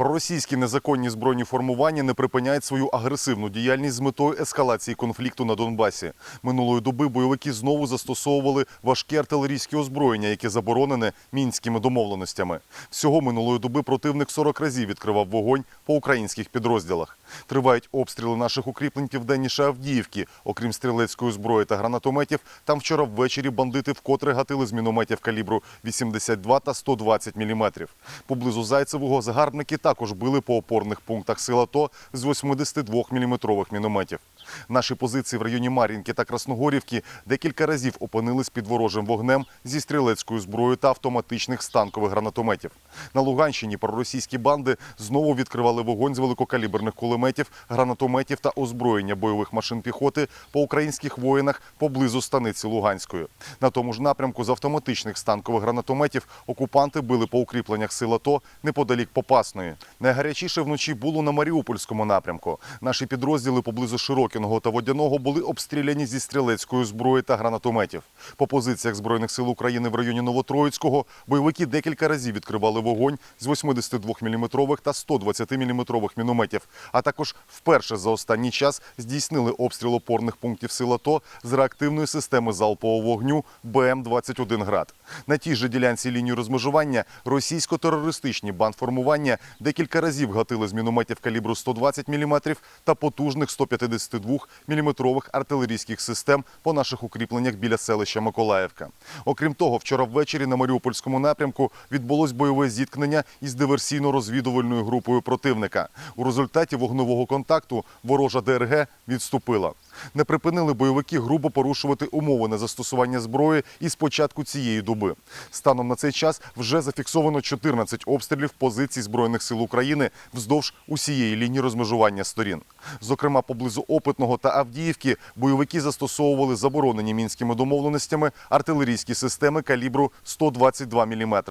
Проросійські незаконні збройні формування не припиняють свою агресивну діяльність з метою ескалації конфлікту на Донбасі. Минулої доби бойовики знову застосовували важке артилерійське озброєння, яке заборонене мінськими домовленостями. Всього минулої доби противник 40 разів відкривав вогонь по українських підрозділах. Тривають обстріли наших укріплень південніше Авдіївки. Окрім стрілецької зброї та гранатометів, там вчора ввечері бандити вкотре гатили з мінометів калібру 82 та 120 мм. Поблизу Зайцевого загарбники також били по опорних пунктах сил АТО з 82 мм мінометів. Наші позиції в районі Мар'їнки та Красногорівки декілька разів опинились під ворожим вогнем зі стрілецькою зброєю та автоматичних станкових гранатометів. На Луганщині проросійські банди знову відкривали вогонь з великокаліберних кулеметів, гранатометів та озброєння бойових машин піхоти по українських воїнах поблизу станиці Луганської. На тому ж напрямку з автоматичних станкових гранатометів окупанти били по укріпленнях сил АТО неподалік Попасної. Найгарячіше вночі було на Маріупольському напрямку. Наші підрозділи поблизу Широкіного та Водяного були обстріляні зі стрілецької зброї та гранатометів. По позиціях Збройних сил України в районі Новотроїцького бойовики декілька разів відкривали вогонь з 82-мм та 120-мм мінометів, а також вперше за останній час здійснили обстріл опорних пунктів сил АТО з реактивної системи залпового вогню БМ-21 «Град». На тій же ділянці лінії розмежування російсько-терористичні бандформування декілька разів гатили з мінометів калібру 120 мм та потужних 152 мм артилерійських систем по наших укріпленнях біля селища Миколаївка. Окрім того, вчора ввечері на Маріупольському напрямку відбулось бойове зіткнення із диверсійно-розвідувальною групою противника. У результаті вогневого контакту ворожа ДРГ відступила. Не припинили бойовики грубо порушувати умови на застосування зброї і з початку цієї доби. Станом на цей час вже зафіксовано 14 обстрілів позицій Збройних сил України вздовж усієї лінії розмежування сторін. Зокрема, поблизу Опитного та Авдіївки бойовики застосовували заборонені мінськими домовленостями артилерійські системи калібру 122 мм.